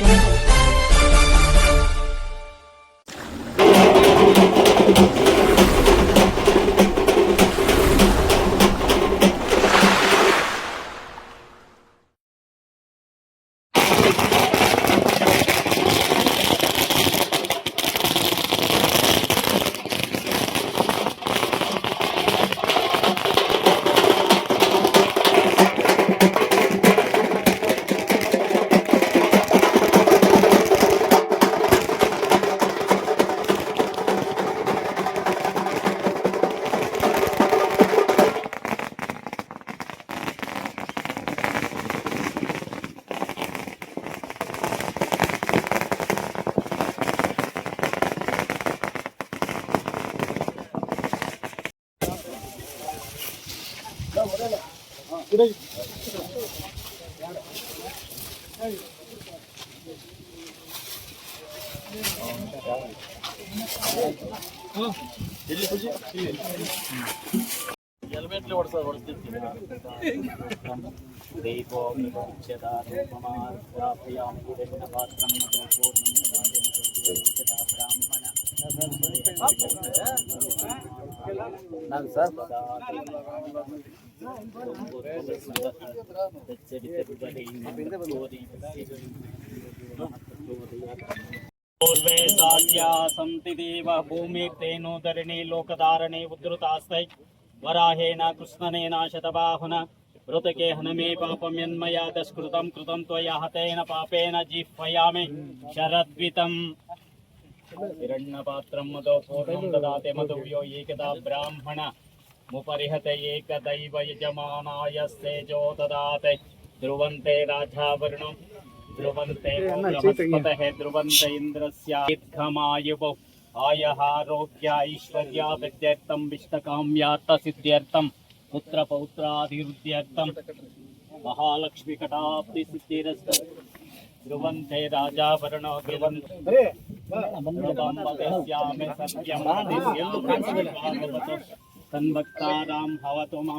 jungle. ಹೆಲ್ಮೆಟ್ಲಿ ಹೊಡ್ಸ ಹೊಡ್ತಿರ್ತೀವಿ ದೀಪೋ ವಿಮೋಚ್ಯದಾಪಯಾಮುಡೆನ್ನ ಪಾತ್ರಂ ನಾನು sir पूर्वे साध्या सन्ति देव भूमिर्तेनो धरणी लोकधारणे उद्धृतास्तै वराहेण कृष्णनेन शतबाहुन ऋतके हनमे पापं यन्मया दस्कृतं कृतं त्वया हतेन पापेन जिह्वयामि शरद्वितम् हिरण्यपात्रं मदो पूर्णं ददाति मधुव्यो एकदा ब्राह्मण मुपरिहत एकदैव यजमानाय सेजो ददाति ध्रुवन्ते राजावरुणम् ध्रुवन्ते बृहस्पतः ध्रुवन्त इन्द्रस्य दीर्घमायुः आयः आरोग्य ऐश्वर्या विद्यर्थं विष्टकाम्यार्थसिद्ध्यर्थं पुत्रपौत्राभिवृद्ध्यर्थं महालक्ष्मीकटाब्धिसिद्धिरस्तु ध्रुवन्ते राजावरणो ध्रुवन् ध्रुवं वदिष्यामि सत्यं ತನ್ಭಕ್ತಾರಾಮ್ ಹವತೋಮ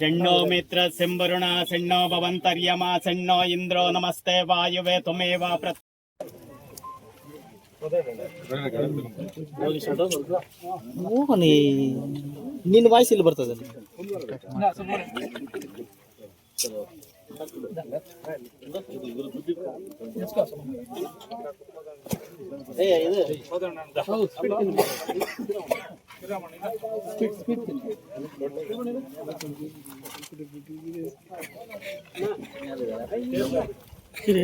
ಷಣ್ಣೋ ಮಿತ್ರ ಸಿಂಬರುಣ ಷಣ್ಣೋ ಭವಂತರ್ಯಮ ಷಣ್ಣೋ ಇಂದ್ರೋ ನಮಸ್ತೆ ವಾಯುವೆ ತ್ವಮೇವ ಪ್ರತ್ ನಿನ್ನ ವಾಯ್ಸ್ ಇಲ್ಲಿ ಬರ್ತದೆ ಇದು.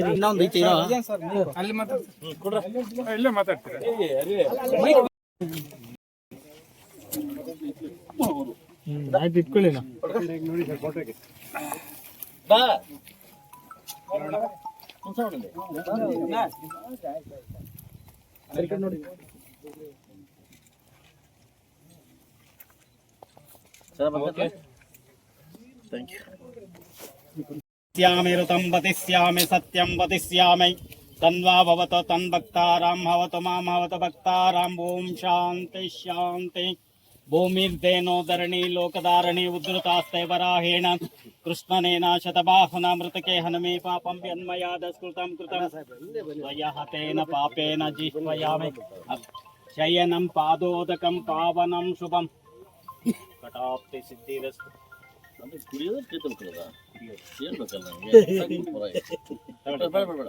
ಇನ್ನೊಂದು ಐತಿ ಇರೋ. ಅಲ್ಲಿ ಮಾತಾಡ್ತೀರಾ ಇಲ್ಲೇ ಮಾತಾಡ್ತೀರಾ? ಆಯ್ತು ಇಟ್ಕೊಳ್ಳಿ ನಾ स्यामि ऋतं वदिष्यामि सत्यं वदिष्यामि तन्वा भवत तन्भक्तारां भवतु माँ भवत भक्ताराम् ॐ शान्ति शान्ति भूमिर्देनो धरणी लोकधारणी उद्धृतास्ते वराहेण कृष्णनेन शतबाहुना मृतके हनमे पापं कृतं त्वया पापेन जिह्वयामि शयनं पादोदकं पावनं ಬೇಡ ಬೇಡ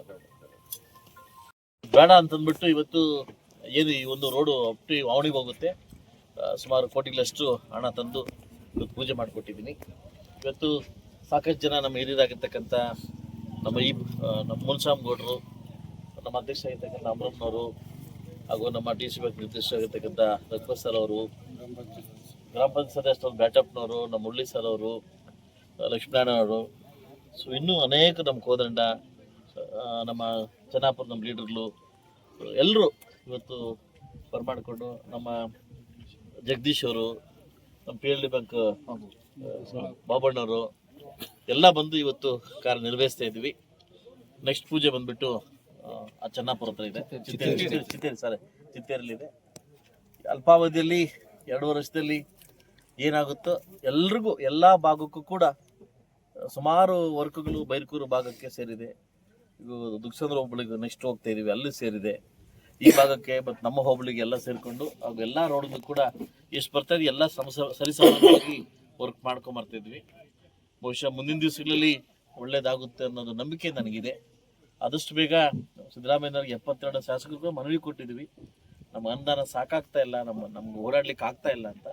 ಬೇಡ ಅಂತಂದ್ಬಿಟ್ಟು ಇವತ್ತು ಏನು ಈ ಒಂದು ರೋಡು ಅಪ್ಟಿ ಅವಣಿಗೆ ಹೋಗುತ್ತೆ. ಸುಮಾರು ಕೋಟಿಗಳಷ್ಟು ಹಣ ತಂದು ಇವತ್ತು ಪೂಜೆ ಮಾಡಿಕೊಟ್ಟಿದ್ದೀನಿ. ಇವತ್ತು ಸಾಕಷ್ಟು ಜನ ನಮ್ಮ ಹಿರಿಯರಾಗಿರ್ತಕ್ಕಂಥ ನಮ್ಮ ಈ ನಮ್ಮ ಮುನ್ಸಾಮ್ ಗೌಡರು, ನಮ್ಮ ಅಧ್ಯಕ್ಷ ಆಗಿರ್ತಕ್ಕಂಥ ಅಮೃತ್ನವರು ಹಾಗೂ ನಮ್ಮ ಡಿ ಸಿ ಬ್ಯಾಂಕ್ ನಿರ್ದೇಶಕ ಆಗಿರ್ತಕ್ಕಂಥ ರಘುವರ್ ಅವರು ಗ್ರಾಮ ಪಂಚಾಯತ್ ಸದಸ್ಯರು ಬ್ಯಾಟಪ್ನವರು ನಮ್ಮ ಮುರಳಿ ಸರ್ ಅವರು ಲಕ್ಷ್ಮೀನಾರಾಯಣ ಅವರು. ಸೊ ಇನ್ನೂ ಅನೇಕ ನಮ್ಮ ಕೋದಂಡ ನಮ್ಮ ಚೆನ್ನಾಪುರ ನಮ್ಮ ಲೀಡರ್ಗಳು ಎಲ್ಲರೂ ಇವತ್ತು ಬರ್ಮಾಡಿಕೊಂಡು ನಮ್ಮ ಜಗದೀಶ್ ಅವರು ನಮ್ಮ ಪಿ ಎಲ್ ಡಿ ಬ್ಯಾಂಕ್ ಬಾಬಣ್ಣವರು ಎಲ್ಲ ಬಂದು ಇವತ್ತು ಕಾರ್ಯ ನಿರ್ವಹಿಸ್ತಾ ಇದ್ವಿ ನೆಕ್ಸ್ಟ್ ಪೂಜೆ ಬಂದ್ಬಿಟ್ಟು ಆ, ಚೆನ್ನಾಪುರ ಹತ್ರ ಇದೆ. ಚಿತ್ತೇರಿ ಸಾರಿ ಚಿತ್ತೇರಿಲಿದೆ ಅಲ್ಪಾವಧಿಯಲ್ಲಿ ಎರಡು ವರ್ಷದಲ್ಲಿ ಏನಾಗುತ್ತೋ ಎಲ್ರಿಗೂ ಎಲ್ಲ ಭಾಗಕ್ಕೂ ಕೂಡ ಸುಮಾರು ವರ್ಕ್ಗಳು ಬೈರ್ಕೂರು ಭಾಗಕ್ಕೆ ಸೇರಿದೆ. ಇದು ಹೋಬಳಿಗೆ ನೆಕ್ಸ್ಟ್ ಹೋಗ್ತಾ ಇದ್ದೀವಿ ಅಲ್ಲಿ ಸೇರಿದೆ. ಈ ಭಾಗಕ್ಕೆ ಮತ್ತು ನಮ್ಮ ಹೋಬಳಿಗೆ ಎಲ್ಲ ಸೇರಿಕೊಂಡು ಹಾಗೂ ಎಲ್ಲ ರೋಡ್ಗೂ ಕೂಡ ಎಷ್ಟು ಬರ್ತಾ ಇದೆ ಎಲ್ಲ ಸಮಸ ಸರಿಸಮವಾಗಿ ವರ್ಕ್ ಮಾಡ್ಕೊಂಡ್ ಬರ್ತಿದ್ವಿ ಬಹುಶಃ ಮುಂದಿನ ದಿವಸಗಳಲ್ಲಿ ಒಳ್ಳೇದಾಗುತ್ತೆ ಅನ್ನೋದು ನಂಬಿಕೆ ನನಗಿದೆ. ಆದಷ್ಟು ಬೇಗ ಸಿದ್ದರಾಮಯ್ಯನವ್ರಿಗೆ ಎಪ್ಪತ್ತೆರಡು ಶಾಸಕರಿಗೂ ಮನವಿ ಕೊಟ್ಟಿದ್ವಿ. ನಮ್ಮ ಅನುದಾನ ಸಾಕಾಗ್ತಾ ಇಲ್ಲ, ನಮ್ಮ, ನಮ್ಗೆ ಓಡಾಡ್ಲಿಕ್ಕೆ ಆಗ್ತಾ ಇಲ್ಲ ಅಂತ.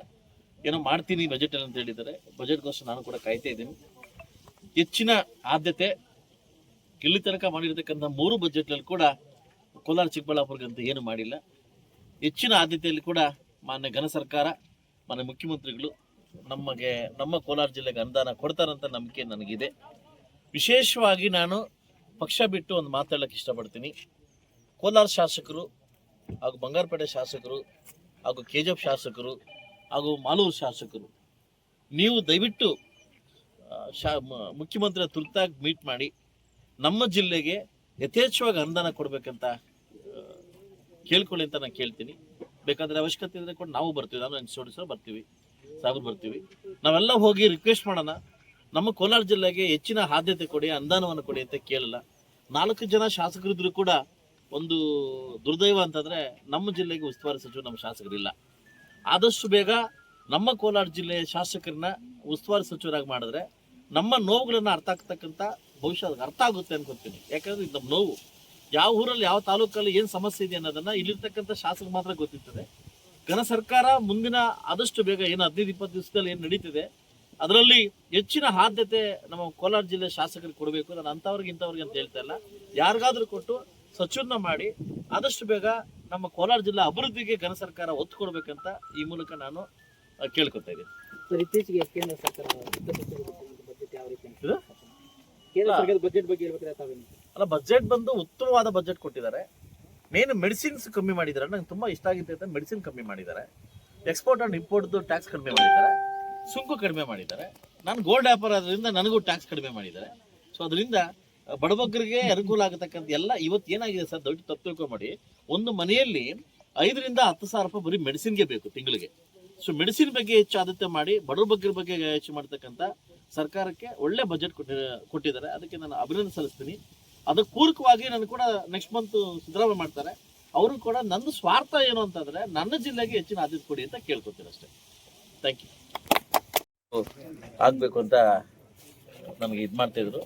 ಏನೋ ಮಾಡ್ತೀನಿ ಬಜೆಟ್ ಅಂತ ಹೇಳಿದ್ದಾರೆ. ಬಜೆಟ್ಗೋಸ್ಕರ ನಾನು ಕೂಡ ಕಾಯ್ತಾ ಇದ್ದೀನಿ. ಹೆಚ್ಚಿನ ಆದ್ಯತೆ ಇಲ್ಲಿ ತನಕ ಮಾಡಿರ್ತಕ್ಕಂಥ ಮೂರು ಬಜೆಟ್ನಲ್ಲಿ ಕೂಡ ಕೋಲಾರ ಚಿಕ್ಕಬಳ್ಳಾಪುರಕ್ಕೆ ಅಂತ ಏನು ಮಾಡಿಲ್ಲ. ಹೆಚ್ಚಿನ ಆದ್ಯತೆಯಲ್ಲಿ ಕೂಡ ಮಾನ್ಯ ಘನ ಸರ್ಕಾರ, ಮಾನ್ಯ ಮುಖ್ಯಮಂತ್ರಿಗಳು ನಮಗೆ, ನಮ್ಮ ಕೋಲಾರ ಜಿಲ್ಲೆಗೆ ಅನುದಾನ ಕೊಡ್ತಾರಂತ ನಂಬಿಕೆ ನನಗಿದೆ. ವಿಶೇಷವಾಗಿ ನಾನು ಪಕ್ಷ ಬಿಟ್ಟು ಒಂದು ಮಾತಾಡೋಕ್ಕೆ ಇಷ್ಟಪಡ್ತೀನಿ. ಕೋಲಾರ ಶಾಸಕರು ಹಾಗೂ ಬಂಗಾರಪೇಟೆ ಶಾಸಕರು ಹಾಗೂ ಕೆ ಶಾಸಕರು ಹಾಗೂ ಮಾಲೂರು ಶಾಸಕರು. ನೀವು ದಯವಿಟ್ಟು ಶಾ ಮುಖ್ಯಮಂತ್ರಿ ತುರ್ತಾಗಿ ಮೀಟ್ ಮಾಡಿ, ನಮ್ಮ ಜಿಲ್ಲೆಗೆ ಯಥೇಚ್ಛವಾಗಿ ಅನುದಾನ ಕೊಡಬೇಕಂತ ಕೇಳ್ಕೊಳ್ಳಿ ಅಂತ ನಾನು ಕೇಳ್ತೀನಿ. ಬೇಕಾದ್ರೆ ಅವಶ್ಯಕತೆ ಇದ್ರೆ ಕೂಡ ನಾವು ಬರ್ತೀವಿ. ನಾನು ಇನ್ಸ್ಟಿಟ್ಯೂಟ್ಸ್ ಬರ್ತೀವಿ. ಸಾಗರ್ ಬರ್ತೀವಿ. ನಾವೆಲ್ಲ ಹೋಗಿ ರಿಕ್ವೆಸ್ಟ್ ಮಾಡೋಣ. ನಮ್ಮ ಕೋಲಾರ ಜಿಲ್ಲೆಗೆ ಹೆಚ್ಚಿನ ಆದ್ಯತೆ ಕೊಡಿ, ಅನುದಾನವನ್ನು ಕೊಡಿ ಅಂತ ಕೇಳಲ್ಲ. ನಾಲ್ಕು ಜನ ಶಾಸಕರಿದ್ರು ಕೂಡ ಒಂದು ದುರ್ದೈವ ಅಂತಂದರೆ ನಮ್ಮ ಜಿಲ್ಲೆಗೆ ಉಸ್ತುವಾರಿ ಸಚಿವರು ನಮ್ಮ ಶಾಸಕರಿಲ್ಲ. ಆದಷ್ಟು ಬೇಗ ನಮ್ಮ ಕೋಲಾರ ಜಿಲ್ಲೆಯ ಶಾಸಕರನ್ನ ಉಸ್ತುವಾರಿ ಸಚಿವರಾಗಿ ಮಾಡಿದ್ರೆ ನಮ್ಮ ನೋವುಗಳನ್ನು ಅರ್ಥ ಆಗ್ತಕ್ಕಂಥ ಭವಿಷ್ಯ ಅರ್ಥ ಆಗುತ್ತೆ ಅನ್ಕೊತೀನಿ. ಯಾಕಂದ್ರೆ ಇದು ನಮ್ಮ ನೋವು. ಯಾವ ಊರಲ್ಲಿ ಯಾವ ತಾಲೂಕಲ್ಲಿ ಏನು ಸಮಸ್ಯೆ ಇದೆ ಅನ್ನೋದನ್ನ ಇಲ್ಲಿರ್ತಕ್ಕಂಥ ಶಾಸಕ ಮಾತ್ರ ಗೊತ್ತಿರ್ತದೆ. ಘನ ಸರ್ಕಾರ ಮುಂದಿನ ಆದಷ್ಟು ಬೇಗ ಏನು ಹದಿನೈದು, ಇಪ್ಪತ್ತು ದಿವಸದಲ್ಲಿ ಏನು ನಡೀತಿದೆ, ಅದರಲ್ಲಿ ಹೆಚ್ಚಿನ ಆದ್ಯತೆ ನಮ್ಮ ಕೋಲಾರ ಜಿಲ್ಲೆ ಶಾಸಕರಿಗೆ ಕೊಡಬೇಕು. ನಾನು ಅಂಥವ್ರಿಗೆ ಇಂಥವ್ರಿಗೆ ಅಂತ ಹೇಳ್ತಾ ಇಲ್ಲ. ಯಾರಿಗಾದ್ರೂ ಕೊಟ್ಟು ಸಚಿವನ್ನ ಮಾಡಿ ಆದಷ್ಟು ಬೇಗ ನಮ್ಮ ಕೋಲಾರ ಜಿಲ್ಲಾ ಅಭಿವೃದ್ಧಿಗೆ ಘನ ಸರ್ಕಾರ ಒತ್ತು ಕೊಡ್ಬೇಕಂತ ಈ ಮೂಲಕ ನಾನು ಕೇಳ್ಕೊತಾ ಇದ್ದೀನಿ. ಇತ್ತೀಚೆಗೆ ಕೇಂದ್ರ ಸರ್ಕಾರ ಬಜೆಟ್ ಬಗ್ಗೆ ಅಲ್ಲ ಬಜೆಟ್ ಬಂದು ಉತ್ತಮವಾದ ಬಜೆಟ್ ಕೊಟ್ಟಿದ್ದಾರೆ. ಮೇನ್ ಮೆಡಿಸಿನ್ಸ್ ಕಮ್ಮಿ ಮಾಡಿದ್ದಾರೆ. ನಂಗೆ ತುಂಬಾ ಇಷ್ಟ ಆಗಿತ್ತು ಅಂತ ಮೆಡಿಸಿನ್ ಕಮ್ಮಿ ಮಾಡಿದ್ದಾರೆ. ಎಕ್ಸ್ಪೋರ್ಟ್ ಅಂಡ್ ಇಂಪೋರ್ಟ್ ಟ್ಯಾಕ್ಸ್ ಕಡಿಮೆ ಮಾಡಿದ್ದಾರೆ. ಸುಂಕು ಕಡಿಮೆ ಮಾಡಿದ್ದಾರೆ. ನಾನು ಗೋಲ್ಡ್ ವ್ಯಾಪಾರ ಆದ್ರಿಂದ ನನಗೂ ಟ್ಯಾಕ್ಸ್ ಕಡಿಮೆ ಮಾಡಿದ್ದಾರೆ. ಸೊ ಅದರಿಂದ ಬಡಬಗ್ಗರಿಗೆ ಅನುಕೂಲ ಆಗತಕ್ಕಂಥ ಎಲ್ಲ ಇವತ್ತು ಏನಾಗಿದೆ ಸರ್? ದೊಡ್ಡ ತಪ್ಪು ತಿಳ್ಕೊಂಬೇಡಿ ಒಂದು ಮನೆಯಲ್ಲಿ ಐದರಿಂದ ಹತ್ತು ಸಾವಿರ ರೂಪಾಯಿ ಬರೀ ಮೆಡಿಸಿನ್ಗೆ ಬೇಕು ತಿಂಗಳಿಗೆ. ಸೊ ಮೆಡಿಸಿನ್ ಬಗ್ಗೆ ಹೆಚ್ಚು ಆದ್ಯತೆ ಮಾಡಿ, ಬಡವ್ರ ಬಗ್ಗೆ ಬಗ್ಗೆ ಹೆಚ್ಚು ಮಾಡ್ತಕ್ಕಂಥ ಸರ್ಕಾರಕ್ಕೆ ಒಳ್ಳೆ ಬಜೆಟ್ ಕೊಟ್ಟಿ, ಕೊಟ್ಟಿದ್ದಾರೆ. ಅದಕ್ಕೆ ನಾನು ಅಭಿನಂದನೆ ಸಲ್ಲಿಸ್ತೀನಿ. ಅದಕ್ಕೆ ಪೂರಕವಾಗಿ ನಾನು ಕೂಡ ನೆಕ್ಸ್ಟ್ ಮಂತ್ ಸಿದ್ದರಾಮಯ್ಯ ಮಾಡ್ತಾರೆ. ಅವರು ಕೂಡ ನನ್ನ ಸ್ವಾರ್ಥ ಏನು ಅಂತಂದ್ರೆ ನನ್ನ ಜಿಲ್ಲೆಗೆ ಹೆಚ್ಚಿನ ಆದ್ಯತೆ ಕೊಡಿ ಅಂತ ಕೇಳ್ಕೊತೀನಿ ಅಷ್ಟೇ. ಥ್ಯಾಂಕ್ ಯು ಆಗಬೇಕು ಅಂತ ನನಗೆ ಇದು ಮಾಡ್ತಿದ್ರು.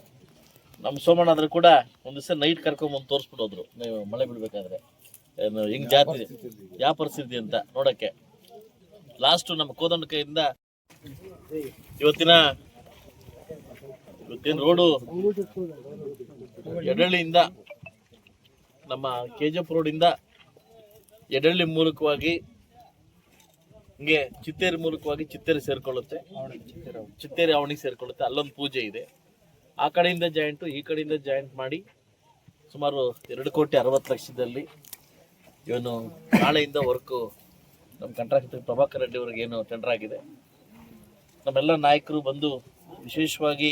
ನಮ್ಮ ಸೋಮಣ್ಣ ಆದ್ರೆ ಕೂಡ ಒಂದು ದಿವಸ ನೈಟ್ ಕರ್ಕೊಂಬಂದು ತೋರಿಸ್ಬಿಟ್ಟು ಹೋದ್ರು. ನೀವು ಮಳೆ ಬೀಳ್ಬೇಕಾದ್ರೆ. ಏನು ಹಿಂಗ್ ಜಾತಿ ಯಾವ ಪರಿಸ್ಥಿತಿ ಅಂತ ನೋಡಕ್ಕೆ. ಲಾಸ್ಟ್ ನಮ್ಮ ಕೋದಂಡ ಕೈಯಿಂದ ಇವತ್ತಿನ ಇವತ್ತಿನ ರೋಡು ಎಡಳ್ಳಿಯಿಂದ ನಮ್ಮ ಕೆ ಜಿ ಎಫ್ ರೋಡಿಂದ ಎಡಳ್ಳಿ ಮೂಲಕವಾಗಿ ಹಿಂಗೆ ಚಿತ್ತೇರಿ ಮೂಲಕವಾಗಿ ಚಿತ್ತೇರಿ ಸೇರ್ಕೊಳ್ಳುತ್ತೆ. ಚಿತ್ತೇರಿ ಅವಣಿಗೆ ಸೇರ್ಕೊಳ್ಳುತ್ತೆ. ಅಲ್ಲೊಂದು ಪೂಜೆ ಇದೆ. ಆ ಕಡೆಯಿಂದ ಜಾಯಿಂಟು ಈ ಕಡೆಯಿಂದ ಜಾಯಿಂಟ್ ಮಾಡಿ ಸುಮಾರು ಎರಡು ಕೋಟಿ ಅರವತ್ತು ಲಕ್ಷದಲ್ಲಿ ಇವನು ನಾಳೆಯಿಂದ ವರ್ಕು. ನಮ್ಮ ಕಂಟ್ರಾಕ್ಟರ್ ಪ್ರಭಾಕರ್ ರೆಡ್ಡಿ ಅವ್ರಿಗೆ ಏನು ಟೆಂಡರ್ ಆಗಿದೆ. ನಮ್ಮೆಲ್ಲ ನಾಯಕರು ಬಂದು ವಿಶೇಷವಾಗಿ